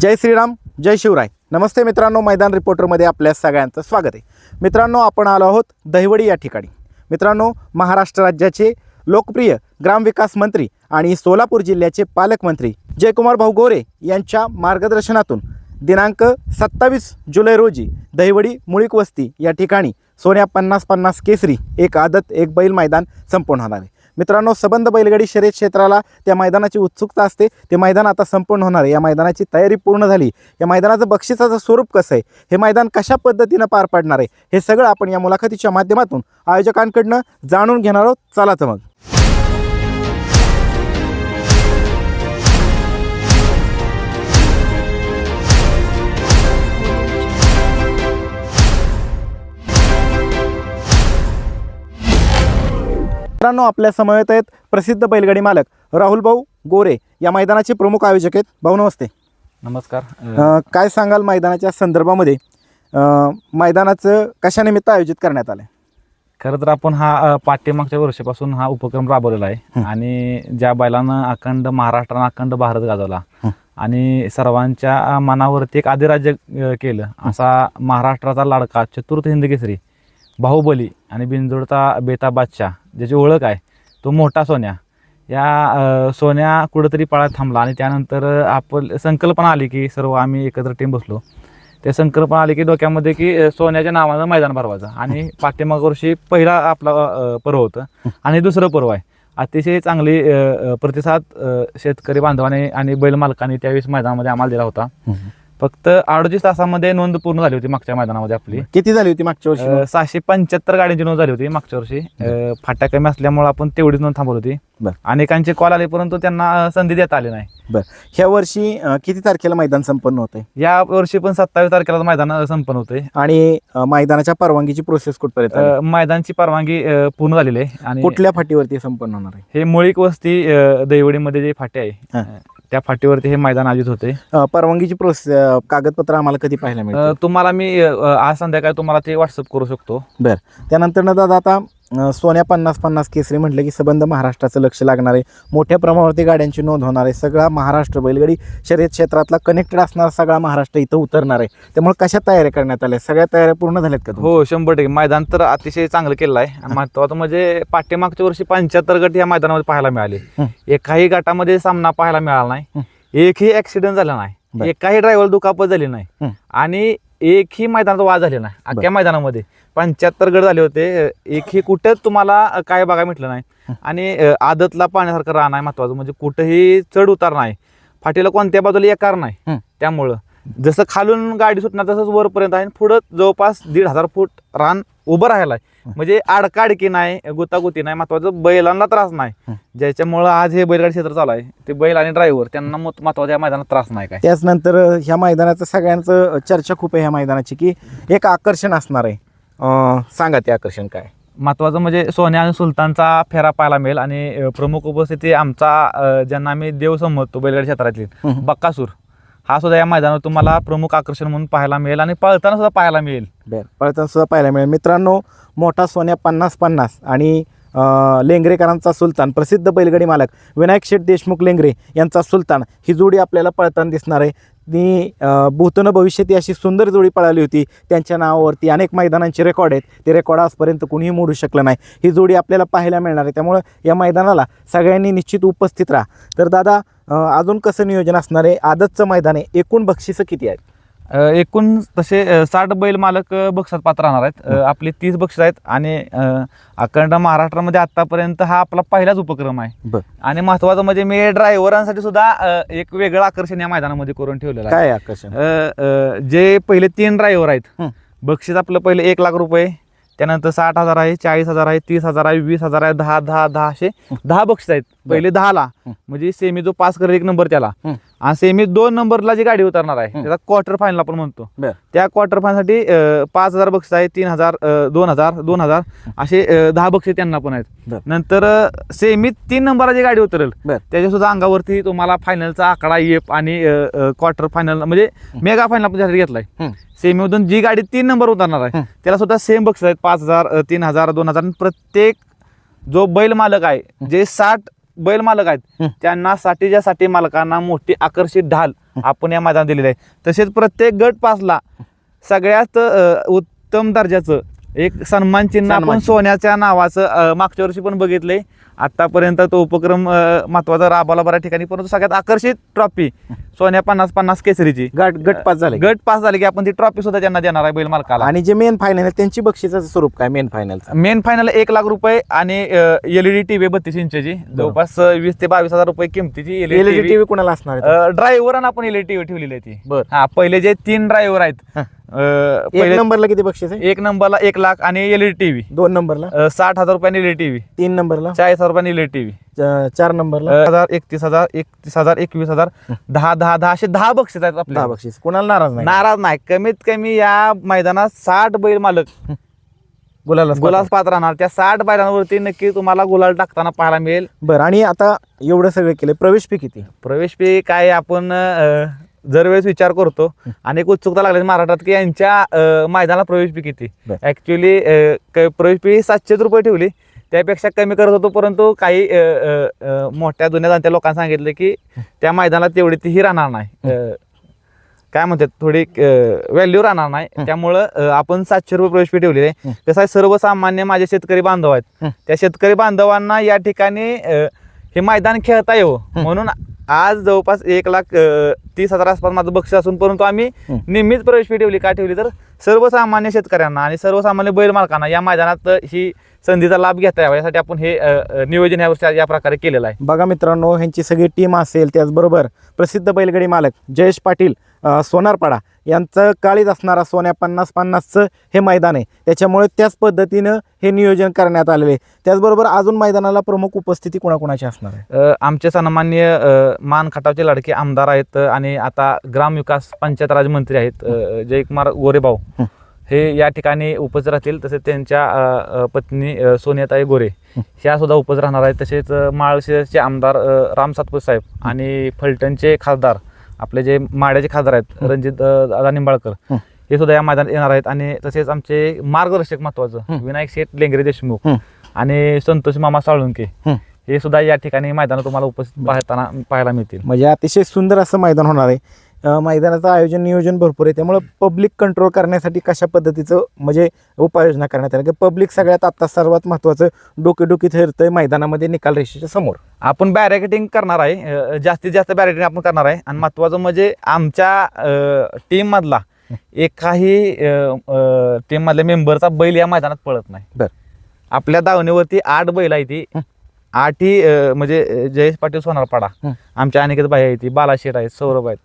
जय श्रीराम जय शिवराय. नमस्ते मित्रांनो मैदान रिपोर्टरमध्ये आपल्या सगळ्यांचं स्वागत आहे. मित्रांनो आपण आलो आहोत दहिवडी या ठिकाणी. मित्रांनो महाराष्ट्र राज्याचे लोकप्रिय ग्रामविकास मंत्री आणि सोलापूर जिल्ह्याचे पालकमंत्री जयकुमार भाऊ गोरे यांच्या मार्गदर्शनातून दिनांक सत्तावीस जुलै रोजी दहिवडी मुळीक वस्ती या ठिकाणी सोन्या पन्नास पन्नास केसरी एक आदत एक बैल मैदान संपन्न होणार आहे. मित्रांनो सबंध बैलगाडी शर्यत क्षेत्राला त्या मैदानाची उत्सुकता असते. ते मैदान आता संपन्न होणार आहे. या मैदानाची तयारी पूर्ण झाली. या मैदानाचं बक्षिसाचं स्वरूप कसं आहे? हे मैदान कशा पद्धतीनं पार पाडणार आहे? हे सगळं आपण या मुलाखतीच्या माध्यमातून आयोजकांकडनं जाणून घेणार आहोत. चला तर मग. मित्रांनो आपल्या समवेत आहेत प्रसिद्ध बैलगाडी मालक राहुल भाऊ गोरे या मैदानाचे प्रमुख आयोजक आहेत. भाऊ नमस्ते. नमस्कार. काय सांगाल मैदानाच्या संदर्भामध्ये? मैदानाचं कशानिमित्त आयोजित करण्यात आलं खरं तर आपण हा अ, पाठ्यमागच्या वर्षापासून हा उपक्रम राबवलेला आहे. आणि ज्या बैलानं अखंड महाराष्ट्रानं अखंड भारत गाजवला. आणि सर्वांच्या मनावरती एक अधिराज्य केलं असा महाराष्ट्राचा लाडका चतुर्थ हिंद केसरी बाहुबली आणि बिनजोडचा बेता बादशाह ज्याची ओळख आहे तो मोठा सोन्या. या सोन्या कुठंतरी पाळत थांबला आणि त्यानंतर आपण संकल्पना आली की सर्व आम्ही एकत्र टीम बसलो. ते संकल्पना आली की डोक्यामध्ये की सोन्याच्या नावानं मैदान भरवायचं. आणि पाठीमाग वर्षी पहिला आपला पर्व होतं. आणि दुसरं पर्व आहे. अतिशय चांगली प्रतिसाद शेतकरी बांधवाने आणि बैल मालकांनी त्यावेळेस मैदानामध्ये आम्हाला दिला होता. फक्त अडोतीस तासामध्ये नोंद पूर्ण झाली होती मागच्या मैदानामध्ये आपली. किती झाली होती मागच्या वर्षी अ, सहाशे पंच्याहत्तर गाड्यांची नोंद झाली होती मागच्या वर्षी. अ, फाट्या कमी असल्यामुळे आपण तेवढीच नोंद थांबवली होती. बरं. अनेकांचे कॉल आले परंतु त्यांना अ, संधी देता आली नाही. ह्या वर्षी अ, किती तारखेला मैदान संपन्न होते या वर्षी पण सत्तावीस तारखेला मैदान अ, संपन्न होते आणि अ, मैदानाच्या परवानगीची प्रोसेस कुठपर्यंत आली? अ, मैदानची परवानगी अ, पूर्ण झालेली आहे. आणि कुठल्या फाटीवरती संपन्न होणार आहे? हे मुळीक वस्ती अ, दैवडीमध्ये जे फाटे आहे. हा. अ, त्या फाटीवरती हे मैदान आयोजित होते. अ, परवानगीची प्रोसेस कागदपत्र आम्हाला कधी पाहायला अ, मिळतं तुम्हाला मी अ, आज संध्याकाळी तुम्हाला ते व्हॉट्सअप करू शकतो. त्यानंतर दादा आता सोन्या पन्नास पन्नास केसरी म्हटलं की सबंध महाराष्ट्राचं लक्ष लागणार आहे मोठ्या प्रमाणावरती गाड्यांची नोंद होणार आहे सगळा महाराष्ट्र बैलगाडी शर्यत क्षेत्रातला कनेक्टेड असणारा सगळा महाराष्ट्र इथं उतरणार आहे त्यामुळे कशा तयाऱ्या करण्यात आल्या सगळ्या तयाऱ्या पूर्ण झाल्यात का? हो शंभर टक्के मैदान तर अतिशय चांगलं केलं आहे आणि महत्वाचं म्हणजे पाठीमागच्या वर्षी पंच्याहत्तर गट या मैदानामध्ये पाहायला मिळाले. एकाही गटामध्ये सामना पाहायला मिळाला. नाही एकही ऍक्सिडेंट झाला. नाही एकाही ड्रायव्हर दुखापत झाली नाही. आणि एकही मैदानात वाद झाले नाही. अख्ख्या मैदानामध्ये पंच्याहत्तर गट झाले होते. एकही कुठंच तुम्हाला काय बघायला म्हटलं नाही. आणि आदतला पाण्यासारखं राहणं आहे महत्वाचं म्हणजे कुठंही चढ उतार नाही. फाटीला कोणत्या बाजूला एकार नाही. त्यामुळं. जसं खालून गाडी सुटणार तसंच वरपर्यंत आहे. आणि पुढं जवळपास दीड हजार फूट रान उभं आहे. हं. म्हणजे आडकाडकी नाही गुतागुती नाही महत्वाचं बैलांना त्रास नाही. ज्याच्यामुळं आज हे बैलगाडी क्षेत्र चालू आहे. ते बैल आणि ड्रायव्हर त्यांना महत्वाचं या मैदानात त्रास नाही काय. त्याचनंतर ह्या मैदानाचं सगळ्यांचं चर्चा खूप आहे ह्या मैदानाची की एक आकर्षण असणार आहे. सांगा ते आकर्षण काय? महत्वाचं म्हणजे सोन्या आणि सुलतानचा फेरा पाहायला मिळेल आणि प्रमुख उपस्थिती आमचा ज्यांना आम्ही देव समजतो बैलगाडी क्षेत्रातील. बक्कासूर. हा सुद्धा या मैदानावर तुम्हाला प्रमुख आकर्षण म्हणून पाहायला मिळेल आणि पळताना सुद्धा पाहायला मिळेल. बरं पळताना सुद्धा पाहायला मिळेल. मित्रांनो मोठा सोन्या पन्नास पन्नास आणि लेंगरेकरांचा सुलतान प्रसिद्ध बैलगाडी मालक विनायक शेठ देशमुख लेंगरे यांचा सुलतान. ही जोडी आपल्याला पळताना दिसणार आहे. ती भूतनं भूतन भविष्यात ही अशी सुंदर जोडी पळाली होती. त्यांच्या नावावरती अनेक मैदानांचे रेकॉर्ड आहेत. ते रेकॉर्ड आजपर्यंत कुणीही मोडू शकलं नाही. ही जोडी आपल्याला पाहायला मिळणार आहे. त्यामुळं या मैदानाला सगळ्यांनी निश्चित उपस्थित राहा. तर दादा अजून कसं नियोजन असणार आहे? आदतचं मैदान आहे. एकूण बक्षिसं किती आहेत? अ, एकूण तसे अ, साठ बैल मालक अ, बक्षात पात्र राहणार आहेत. अ, आपले तीस बक्षीस आहेत आणि अ, अखंड महाराष्ट्रामध्ये आतापर्यंत हा आपला पहिलाच उपक्रम आहे. आणि महत्वाचं म्हणजे मी ड्रायव्हरांसाठी सुद्धा अ, एक वेगळं आकर्षण या मैदानामध्ये करून ठेवलेलं आहे. काय आकर्षण? अ, अ, जे पहिले तीन ड्रायव्हर आहेत हं. बक्षीस आपलं पहिले एक लाख रुपये त्यानंतर साठ हजार आहे चाळीस हजार आहे तीस हजार आहे वीस हजार आहे दहा दहा दहा असे दहा बक्षीस आहेत पहिले दहाला. म्हणजे सेमी जो पास करेल एक नंबर त्याला. आणि सेमी दोन नंबरला जी गाडी उतरणार आहे. त्याचा क्वार्टर फायनल आपण म्हणतो बरं. त्या क्वार्टर फायनलसाठी पाच हजार बक्षीस आहे तीन हजार अ, दोन हजार दोन हजार असे अ, दहा बक्षीस त्यांना पण आहेत बरं. नंतर सेमीत तीन नंबरला जी गाडी उतरेल बरं. त्याच्या सुद्धा अंगावरती तुम्हाला फायनलचा आकडा येप आणि क्वार्टर फायनल म्हणजे मेगा फायनल आपण त्यासाठी घेतलाय हं. सेमीमधून जी गाडी तीन नंबर उतरणार आहे हं. त्याला सुद्धा सेम बक्षीस आहेत पाच हजार अ, तीन हजार दोन हजार आणि प्रत्येक जो बैल मालक आहे जे साठ बैल मालक आहेत. त्यांना साठीच्या साठी मालकांना मोठी आकर्षित ढाल आपण या मैदानात दिलेलं आहे तसेच प्रत्येक गट पासला सगळ्यात उत्तम दर्जाचं एक सन्मान चिन्ह आपण. सोन्याच्या नावाचं मागच्या वर्षी पण बघितलंय आतापर्यंत तो उपक्रम महत्त्वाचा राबवला बऱ्याच ठिकाणी परंतु सगळ्यात आकर्षित ट्रॉफी सोन्या पन्नास पन्नास केसरीची. गट गट पास झाले. गट पास झाले की आपण ती ट्रॉफी सुद्धा त्यांना देणार आहे बैल मालकाला. आणि जे मेन फायनल आहे त्यांची बक्षिसाचं स्वरूप काय मेन फायनलचं मेन फायनल एक लाख रुपये आणि एलईडी टीव्ही बत्तीस इंचची. जवळपास वीस ते बावीस हजार रुपये किमतीची एलईडी टीव्ही कुणाला असणार आहे? ड्रायव्हर आपण एलईडी टीव्ही ठेवलेली आहे ती. बर. हा पहिले जे तीन ड्रायव्हर आहेत. अ, एक पहिले नंबरला किती बक्षीस आहे? एक नंबरला एक लाख आणि एलईडी टीव्ही दोन नंबरला? साठ हजार रुपयाने एलईडी टीव्ही तीन नंबरला? चाळीस हजार रुपयाने एलईडी टीव्ही च- चार नंबरला? हजार एकतीस हजार एकतीस हजार एकवीस हजार दहा दहा दहा असे दहा बक्षीस आहेत दहा आपल्या बक्षीस. कुणाला नाराज नाही? नाराज नाही. कमीत कमी या मैदानात साठ बैल मालक. गुलाल गुलाल पात्र राहणार. त्या साठ बैलांवरती नक्की तुम्हाला गुलाल टाकताना पाहायला मिळेल. बरं आणि आता एवढं सगळं केलं प्रवेश फी किती? प्रवेश फी काय आपण अ, दरवेळेस विचार करतो. आणि एक उत्सुकता लागली महाराष्ट्रात की यांच्या मैदानाला प्रवेश फी किती. ऍक्च्युली प्रवेश फी सातशेच रुपये ठेवली. त्यापेक्षा कमी करत होतो परंतु काही मोठ्या जुन्या जाणत्या लोकांनी सांगितलं की त्या मैदानात तेवढी ती ही राहणार नाही. काय म्हणतात थोडी व्हॅल्यू राहणार नाही. त्यामुळं आपण सातशे रुपये प्रवेश फी ठेवलेली आहे. कसं आहे सर्वसामान्य माझे शेतकरी बांधव आहेत. त्या शेतकरी बांधवांना या ठिकाणी हे मैदान खेळता येऊ म्हणून आज जवळपास एक लाख तीस हजार आसपास माझं बक्षीस असून परंतु आम्ही. नेहमीच प्रवेश फी ठेवली. का ठेवली? तर सर्वसामान्य शेतकऱ्यांना आणि सर्वसामान्य बैल मालकांना या मैदानात ही संधीचा लाभ घेता यावा. यासाठी आपण हे नियोजन या वर्षी या प्रकारे केलेलं आहे. बघा मित्रांनो ह्यांची सगळी टीम असेल त्याचबरोबर प्रसिद्ध बैलगाडी मालक जयेश पाटील सोनारपाडा यांचं काळीज असणारा सोन्या पन्नास पन्नासचं हे मैदान आहे. त्याच्यामुळे त्याच पद्धतीनं हे नियोजन करण्यात आलेले त्याचबरोबर अजून मैदानाला प्रमुख उपस्थिती कोणाकोणाची असणार आहे? आमचे सन्मान्य मान खटावचे लाडके आमदार आहेत आणि आता ग्रामविकास पंचायत राज मंत्री आहेत जयकुमार गोरेभाऊ. हं. या ठिकाणी उपस्थित राहतील तसेच त्यांच्या पत्नी सोनियाताई गोरे ह्या सुद्धा उपस्थित राहणार आहेत तसेच अ, माळशिरसचे आमदार राम सातपुते साहेब आणि फलटणचे खासदार आपले जे माड्याचे खासदार आहेत रणजित दादा निंबाळकर हं. सुद्धा या मैदानात येणार आहेत आणि तसेच आमचे मार्गदर्शक महत्वाचं. विनायक शेठ लेंगरे देशमुख. आणि संतोष मामा साळुंके हं. सुद्धा या ठिकाणी मैदानात तुम्हाला उपस्थित पाहताना पाहायला मिळतील म्हणजे अतिशय सुंदर असं मैदान होणार आहे मैदानाचं आयोजन नियोजन भरपूर आहे. त्यामुळे पब्लिक कंट्रोल करण्यासाठी कशा पद्धतीचं म्हणजे उपाययोजना करण्यात आल्या? की पब्लिक सगळ्यात आता सर्वात महत्त्वाचं डोकेडोकी ठरतंय मैदानामध्ये निकाल रेषेच्या समोर. आपण बॅरिकेटिंग करणार आहे. जास्तीत जास्त बॅरिकेटिंग आपण करणार आहे. आणि महत्वाचं म्हणजे आमच्या टीम मधला एकाही टीम मधल्या मेंबरचा बैल या मैदानात पळत नाही. बर. आपल्या दावणीवरती आठ बैल आहे ती. हं. आठही म्हणजे जयेश पाटील सोनारपाडा. आमच्या अनिकेत भाई आहे ती. बालाशेठ आहेत सौरभ आहेत.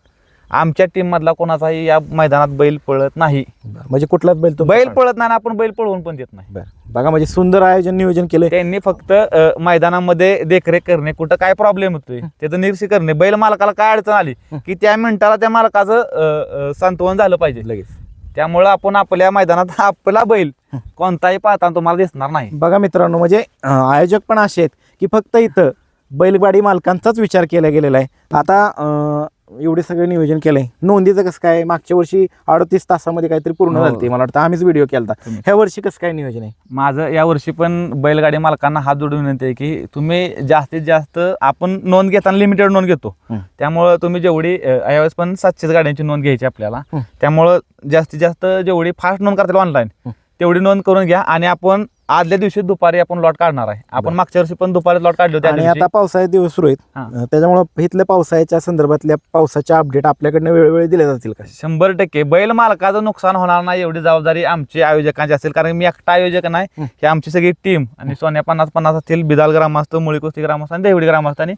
आमच्या टीम मधला कोणाचाही या मैदानात बैल पळत नाही. म्हणजे कुठलाच बैल तो बैल पळत नाही आणि आपण बैल पळवून पण देत नाही. बघा म्हणजे सुंदर आयोजन नियोजन केलंय. त्यांनी फक्त अ, मैदानामध्ये देखरेख करणे कुठं काय प्रॉब्लेम होतोय त्याचं निरीक्षण करणे. बैल मालकाला काय अडचण आली की त्या मिनिटाला त्या मालकाचं अ, अ, सांत्वन झालं पाहिजे. लगेच. त्यामुळं आपण आपल्या मैदानात आपला बैल कोणताही पाहताना तुम्हाला दिसणार नाही. बघा मित्रांनो म्हणजे अं, आयोजक पण असे आहेत की फक्त इथं बैलगाडी मालकांचाच विचार केला गेलेला आहे. आता अं, एवढे सगळे नियोजन केलंय नोंदीचं कसं काय मागच्या वर्षी अडतीस तासामध्ये काहीतरी पूर्ण हो. झाली मला वाटतं आम्हीच व्हिडिओ केला होता तुम्ही. ह्या वर्षी कसं काय नियोजन आहे माझं या वर्षी पण बैलगाडी मालकांना हात जोडून विनंती आहे की तुम्ही जास्तीत जास्त आपण नोंद घेताना लिमिटेड नोंद घेतो हं. त्यामुळं तुम्ही जेवढी अ, यावेळेस पण सातशेच गाड्यांची नोंद घ्यायची आपल्याला हं. त्यामुळं जास्तीत जास्त जेवढी फास्ट नोंद करता ऑनलाईन हं. तेवढी नोंद करून घ्या आणि आपण आदल्या दिवशी दुपारी आपण लॉट काढणार आहे. आपण. मागच्या वर्षी पण दुपारी लॉट काढले होते आणि. आता पावसाळ्यात दिवस सुरू आहेत. त्याच्यामुळं इथल्या पावसाळ्याच्या संदर्भातल्या पावसाच्या अपडेट आपल्याकडनं वेळोवेळी दिल्या जातील का? शंभर टक्के. बैल मालकाचं नुकसान होणार नाही एवढी जबाबदारी आमची आयोजकांची असेल. कारण मी एकटा आयोजक नाही. हं. आमची सगळी टीम आणि सोन्या पन्नास पन्नास असतील बिदाल ग्रामस्थ मुळी कुस्ती ग्रामस्थ आणि देवडी ग्रामस्थ आणि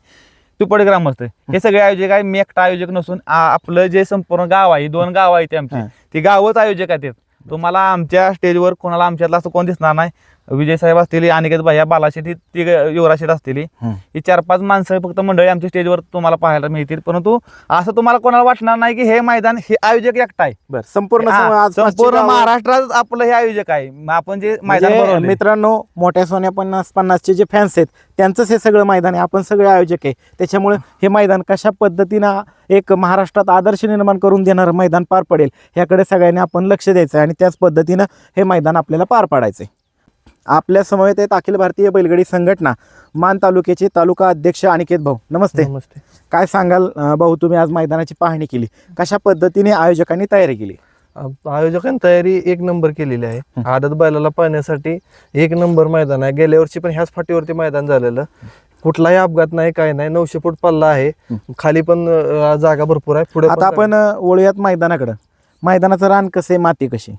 तुपडी ग्रामस्थ. हे सगळे आयोजक आहे. मी एकटा आयोजक नसून आपलं जे संपूर्ण गाव आहे दोन गाव आहेत ती आमची. ती गावच आयोजक आहेत. तुम्हाला आमच्या स्टेजवर कोणाला आमच्यातलं असं कोण दिसणार नाही. विजय साहेब असतील अनिकेत भाई बालाशेठ ही ती युवराज शेठ असतील. हं. चार पाच माणसं फक्त मंडळी आमच्या स्टेजवर तुम्हाला पाहायला मिळतील. परंतु असं तुम्हाला कोणाला वाटणार नाही की हे मैदान हे आयोजक एकटा आहे. बरं संपूर्ण संपूर्ण महाराष्ट्रात आपलं हे आयोजक आहे. आपण जे मैदान म्हणजे भरवलंय. मित्रांनो मोठ्या सोन्या पन्नास पन्नासचे जे फॅन्स आहेत त्यांचंच हे सगळं मैदान आहे. आपण सगळे आयोजक आहे. त्याच्यामुळे हे मैदान कशा पद्धतीनं एक महाराष्ट्रात आदर्श निर्माण करून देणारं मैदान पार पडेल ह्याकडे सगळ्यांनी आपण लक्ष द्यायचं आहे आणि त्याच पद्धतीनं हे मैदान आपल्याला पार पाडायचं आहे आपल्या समवेत आहेत अखिल भारतीय बैलगाडी संघटना मान तालुक्याचे तालुका अध्यक्ष अनिकेत भाऊ. नमस्ते. नमस्ते. काय सांगाल अं, भाऊ तुम्ही आज मैदानाची पाहणी केली. कशा पद्धतीने आयोजकांनी तयारी केली? आ- आयोजकांनी तयारी एक नंबर केलेली आहे. हं. आदत बैलाला पाहण्यासाठी एक नंबर मैदान आहे. गेल्या वर्षी पण ह्याच फाटीवरती मैदान झालेलं. कुठलाही अपघात नाही काय नाही नऊशे फूट पल्ला आहे. हं. खाली पण अ, जागा भरपूर आहे. पुढे आता आपण अं, वळूयात मैदानाकडं. मैदानाचं रान कसे माती कशी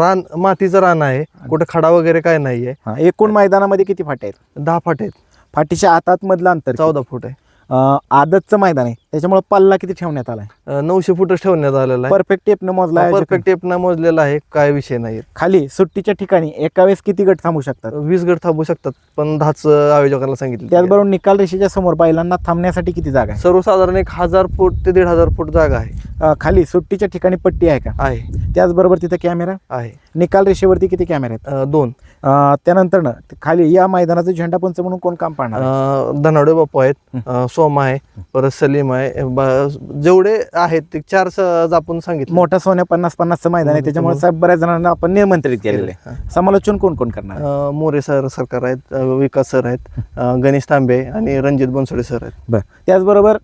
रान मातीचं रान आहे. कुठे खडा वगैरे काय नाहीये. हा, एकूण मैदानामध्ये किती फाटे आहेत? दहा फाट आहेत. फाटीच्या आतात मधलं अंतर? चौदा फूट आहे. अं, आदतचं मैदान आहे. त्याच्यामुळे पल्ला किती ठेवण्यात आलाय? अ, नऊशे फूटच ठेवण्यात आलेला आहे. परफेक्ट टेपनं मोजला. परफेक्ट टेपना मोजलेला आहे काय विषय नाही. खाली सुट्टीच्या ठिकाणी एका वेळेस किती गट थांबू शकतात? वीस गट थांबू शकतात पण दहाच आयोजकांना सांगितलं त्याचबरोबर निकाल रेषेच्या समोर बैलांना थांबण्यासाठी किती जागा आहे? सर्वसाधारण एक हजार फूट ते दीड हजार फूट जागा आहे. अं, खाली सुट्टीच्या ठिकाणी पट्टी आहे का? आहे. त्याचबरोबर तिथे कॅमेरा? आहे. निकाल रेषेवरती किती कॅमेरे आहेत? अ, दोन. अं, त्यानंतर खाली या मैदानाचं झेंडापंच म्हणून कोण काम पाहणार आहे? धनावडे बापू आहेत. अ, सोमा आहे परत सलीम आहे जेवढे आहेत ते चार स- आपण सांगितलं. मोठा सोन्या पन्नास पन्नासचं मैदान आहे. त्याच्यामुळे. साहेब बऱ्याच जणांना आपण निमंत्रित केलेलं. समालोचन कोण कोण करणार मोरे सर सरकार आहेत विकास सर आहेत गणेश तांबे आणि रणजित बनसोडे सर आहेत. बरं. त्याचबरोबर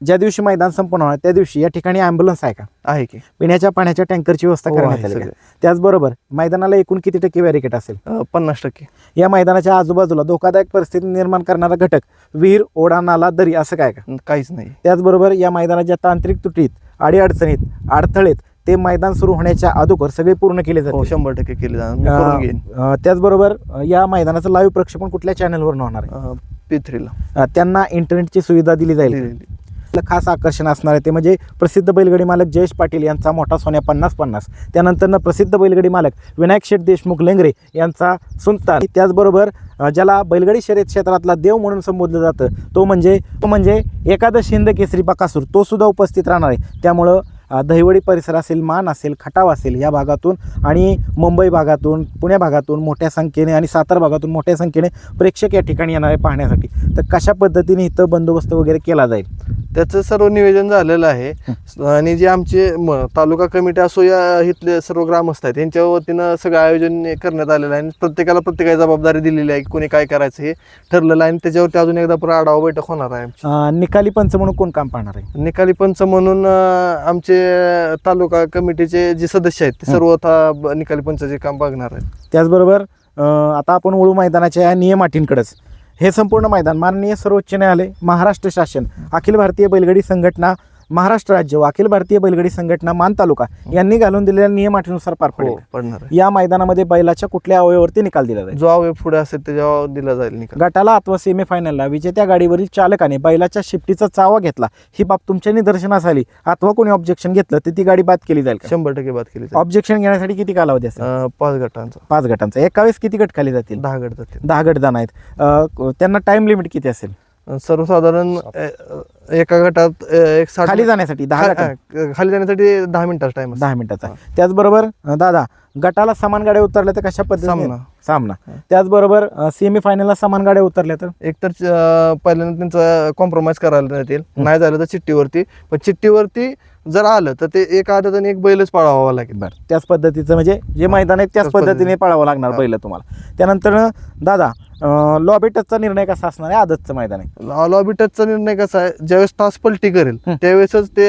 ज्या दिवशी मैदान संपन्न होणार त्या दिवशी या ठिकाणी ॲम्ब्युलन्स आहे का? आहे की. पिण्याच्या पाण्याच्या टँकरची व्यवस्था हो, करण्यात आहे आली. सगळं. त्याचबरोबर मैदानाला एकूण किती टक्के बॅरिकेट असेल? अ, पन्नास टक्के. या मैदानाच्या आजूबाजूला धोकादायक परिस्थिती निर्माण करणारा घटक विहीर ओढा नाला दरी असं काय का? काहीच नाही. त्याचबरोबर या मैदानाच्या तांत्रिक तुटीत अडीअडचणीत अडथळेत ते मैदान सुरू होण्याच्या अगोदर सगळे पूर्ण केले हो जाते शंभर टक्के केले जाणार. मी करून घेईन. त्याचबरोबर अं, या मैदानाचं लाईव्ह प्रक्षेपण कुठल्या चॅनलवर होणार आहे? अं, त्यांना इंटरनेटची सुविधा दिली जाईल खास आकर्षण असणार आहे ते म्हणजे प्रसिद्ध बैलगाडी मालक जयेश पाटील यांचा मोठा सोन्या पन्नास पन्नास. त्यानंतरनं प्रसिद्ध बैलगाडी मालक विनायक शेठ देशमुख लेंगरे यांचा सुलतान. त्याचबरोबर ज्याला बैलगाडी शर्यत क्षेत्रातला देव म्हणून संबोधलं जातं तो म्हणजे तो म्हणजे एकादश हिंद केसरी बकासूर. तो सुद्धा उपस्थित राहणार आहे. त्यामुळं दहिवडी परिसर असेल मान असेल खटाव असेल या भागातून आणि मुंबई भागातून पुणे भागातून मोठ्या संख्येने आणि सातारा भागातून मोठ्या संख्येने प्रेक्षक या ठिकाणी येणार आहे पाहण्यासाठी. तर कशा पद्धतीने इथं बंदोबस्त वगैरे केला जाईल? त्याचं सर्व नियोजन झालेलं आहे. आणि जे आमचे तालुका कमिटी असो या इथले सर्व ग्रामस्थ आहेत यांच्या वतीनं सगळं आयोजन करण्यात आलेलं आहे. आणि प्रत्येकाला प्रत्येकाची जबाबदारी दिलेली आहे की कोणी काय करायचं हे ठरलेलं आहे. आणि त्याच्यावरती अजून एकदा पुढे आढावा बैठक होणार आहे आमची. निकाली पंच म्हणून कोण काम पाहणार आहे? निकाली पंच म्हणून आमचे तालुका कमिटीचे जे सदस्य आहेत ते सर्व निकाली पंचाचे काम बघणार आहेत. त्याचबरोबर आता आपण वळू मैदानाच्या या नियम अटींकडेच हे संपूर्ण मैदान माननीय सर्वोच्च न्यायालय महाराष्ट्र शासन अखिल भारतीय बैलगाडी संघटना महाराष्ट्र राज्य व अखिल भारतीय बैलगाडी संघटना मान तालुका यांनी घालून दिलेल्या नियम अटीनुसार पार हो पडेल पडणार आहे. या मैदानामध्ये बैलाच्या कुठल्या अवयवावरती निकाल दिला जाईल जो अवयव पुढे असेल त्याच्यावर दिला जाईल निकाल. गटाला अथवा सेमीफायनलला विजेत्या गाडीवरील चालकाने बैलाच्या शिफ्टीचा चावा घेतला. ही बाब तुमच्या निदर्शनास आली. अथवा कोणी ऑब्जेक्शन घेतलं तर ती गाडी बाद केली जाईल का? शंभर टक्के बात केली जाईल. ऑब्जेक्शन घेण्यासाठी किती कालावधी असेल? अं, पाच गटांचा. पाच गटांचा. एका वेळेस किती गट खाली जातील? दहा गट जातील. दहा गट जण आहेत. अं, त्यांना टाइम लिमिट किती असेल? सर्वसाधारण अ, एका गटात अ, एक साठ खाली जाण्यासाठी दहा खा- गट अ, खाली जाण्यासाठी दहा मिनिटाचा टाइम दहा मिनिटाचा. त्याचबरोबर अं, दादा गटाला समान गाड्या उतरल्या तर कशा पद्धतीने? सामना. सामना. हा. त्याचबरोबर सेमी फायनलला समान गाड्या उतरल्या तर? एक तर अ, पहिल्यांदा त्यांचा कॉम्प्रोमाइज करायला येतील नाही झालं तर चिठ्ठीवरती. पण चिठ्ठीवरती जर आलं तर ते एक आदत आणि एक बैलच पाळावा लागेल. बरं. त्याच पद्धतीचं म्हणजे जे मैदान आहे त्याच त्याच पद्धतीने. पद्धतीने. पळावं लागणार हा. पहिलं तुम्हाला. त्यानंतर दादा लॉबी टचचा निर्णय कसा असणार आहे आदतचं मैदान आहे? लॉबी टचचा निर्णय कसा आहे? ज्यावेळेस तास पलटी करेल. त्यावेळेसच ते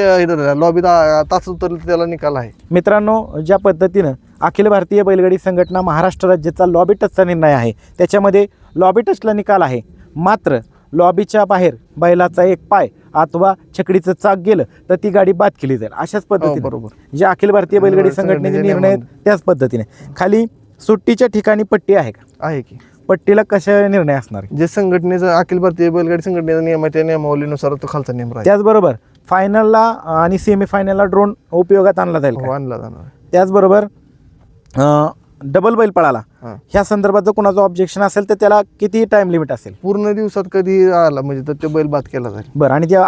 लॉबी तास उतरलं तर त्याला निकाल आहे. मित्रांनो ज्या पद्धतीनं अखिल भारतीय बैलगाडी संघटना महाराष्ट्र राज्याचा लॉबी टचचा निर्णय आहे त्याच्यामध्ये लॉबी टचला निकाल आहे. मात्र लॉबीच्या बाहेर बैलाचा एक पाय अथवा छकडीचं चाक गेलं तर ती गाडी बाद केली जाईल. अशाच हो, पद्धतीने. बरोबर. जे अखिल भारतीय बैलगाडी संघटनेचे निर्णय आहेत. त्याच पद्धतीने. खाली सुट्टीच्या ठिकाणी पट्टी आहे का? आहे की. पट्टीला कशा निर्णय असणार जे संघटनेचा अखिल भारतीय बैलगाडी संघटनेचा नियम आहे त्या नियमावलीनुसार तो खालचा नियम राहील त्याचबरोबर फायनलला आणि सेमीफायनलला ड्रोन उपयोगात आणला जाईल हो? आणला जाणार. त्याचबरोबर डबल बैल पळाला हा. ह्या संदर्भात जर कुणाचं ऑब्जेक्शन असेल तर त्याला किती टाइम लिमिट असेल पूर्ण दिवसात कधी आला म्हणजे तर ते बैल बाद केला जाईल बरं आणि त्या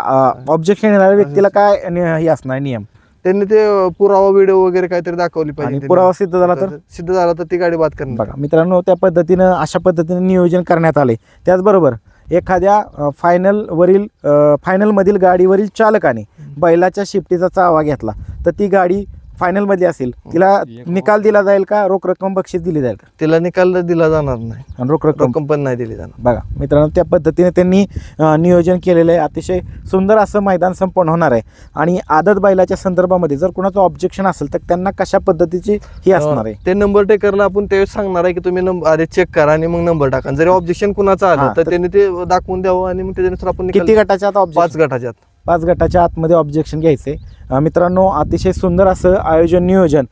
ऑब्जेक्शन येणाऱ्या व्यक्तीला काय नि- हे असणार नियम त्यांनी ते पुरावा व्हिडिओ वगैरे काहीतरी दाखवली आणि पाहिजे पुरावा सिद्ध झाला तर? सिद्ध झाला तर ती गाडी बाद करणार. बघा मित्रांनो त्या पद्धतीनं अशा पद्धतीने नियोजन करण्यात आले त्याचबरोबर एखाद्या अ, फायनलवरील अ, फायनलमधील गाडीवरील चालकाने बैलाच्या शिफ्टीचा चावा घेतला. तर ती गाडी फायनलमध्ये असेल. तिला निकाल दिला जाईल का? रोख रक्कम बक्षीस दिली जाईल का? तिला निकाल दिला जाणार नाही. आणि रोख रक्कम. रक्कम पण नाही दिली जाणार. बघा मित्रांनो त्या पद्धतीने त्यांनी नियोजन केलेलं आहे. अतिशय सुंदर असं मैदान संपन्न होणार आहे. आणि आदत बैलाच्या संदर्भामध्ये जर कुणाचं ऑब्जेक्शन असेल तर त्यांना कशा पद्धतीची ही असणार आहे? ते नंबर टेकरला आपण त्यावेळेस सांगणार आहे की तुम्ही नंबर आधी चेक करा आणि मग नंबर टाका. जरी ऑब्जेक्शन कुणाचं हा, आलं तर त्यांनी ते दाखवून द्यावं आणि मग त्याच्यानुसार आपण किती गटाच्या आत पाच गटाच्यात पाच गटाच्या आतमध्ये ऑब्जेक्शन घ्यायचे. मित्रांनो अतिशय सुंदर असं आयोजन नियोजन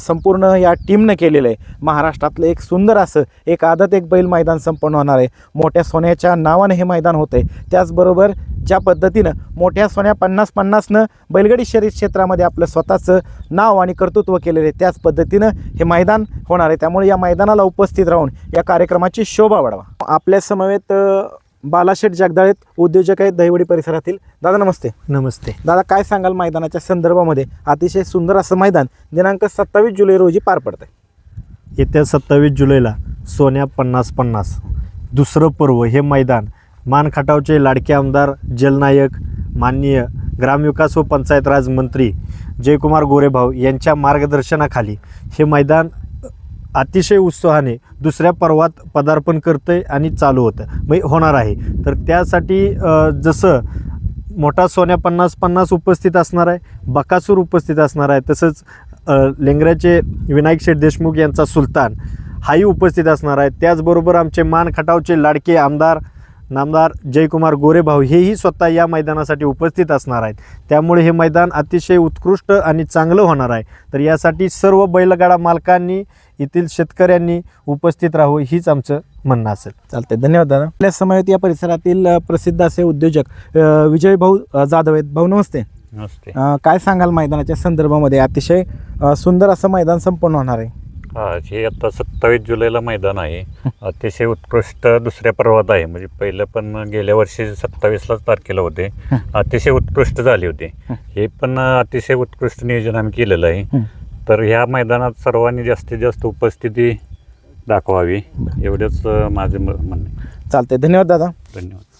संपूर्ण या टीमनं केलेलं आहे. महाराष्ट्रातलं एक सुंदर असं एक आदत एक बैल मैदान संपन्न होणार आहे. मोठ्या सोन्याच्या नावानं हे मैदान होतं आहे त्याचबरोबर ज्या पद्धतीनं मोठ्या सोन्या पन्नास पन्नासनं बैलगडी शरीर क्षेत्रामध्ये आपलं स्वतःचं नाव आणि कर्तृत्व केलेलं आहे त्याच पद्धतीनं हे मैदान होणार आहे. त्यामुळे या मैदानाला उपस्थित राहून या कार्यक्रमाची शोभा वाढवा. आपल्या समवेत बालाशेठ जगदाळेत उद्योजक आहेत दहिवडी परिसरातील. दादा नमस्ते. नमस्ते. दादा काय सांगाल मैदानाच्या संदर्भामध्ये? अतिशय सुंदर असं मैदान दिनांक सत्तावीस जुलै रोजी पार पडतंय. येत्या सत्तावीस जुलैला सोन्या पन्नास पन्नास. दुसरं पर्व हे मैदान. मानखटावचे लाडके आमदार जलनायक माननीय ग्रामविकास व पंचायत राज मंत्री जयकुमार गोरेभाऊ यांच्या मार्गदर्शनाखाली हे मैदान अतिशय उत्साहाने दुसऱ्या पर्वात पदार्पण करतं आहे आणि चालू होतं. म्हणजे होणार आहे. तर त्यासाठी जसं मोठा सोन्या पन्नास पन्नास उपस्थित असणार आहे बकासूर उपस्थित असणार आहे तसंच लेंगऱ्याचे विनायक शेठ देशमुख यांचा सुलतान हाही उपस्थित असणार आहे. त्याचबरोबर आमचे मान खटावचे लाडके आमदार नामदार जयकुमार गोरेभाऊ हेही स्वतः या मैदानासाठी उपस्थित असणार आहेत. त्यामुळे हे मैदान अतिशय उत्कृष्ट आणि चांगलं होणार आहे. तर यासाठी सर्व बैलगाडा मालकांनी येथील शेतकऱ्यांनी उपस्थित राहावं हीच आमचं म्हणणं असेल. चालतंय. धन्यवाद दादा. आपल्या समवेत या परिसरातील प्रसिद्ध असे उद्योजक विजय भाऊ जाधव आहेत. भाऊ नमस्ते. नमस्ते. काय सांगाल मैदानाच्या संदर्भामध्ये? अतिशय सुंदर असं मैदान संपन्न होणार आहे. हा हे आता सत्तावीस जुलैला मैदान आहे. अतिशय उत्कृष्ट दुसऱ्या पर्वात आहे. म्हणजे पहिलं पण गेल्या वर्षी सत्तावीसलाच तारखेला होते. अतिशय उत्कृष्ट झाले होते. हे पण अतिशय उत्कृष्ट नियोजन आम्ही केलेलं आहे. तर ह्या मैदानात सर्वांनी जास्तीत जास्त उपस्थिती दाखवावी एवढंच माझं म- म्हणणं. चालतंय. धन्यवाद दादा. धन्यवाद.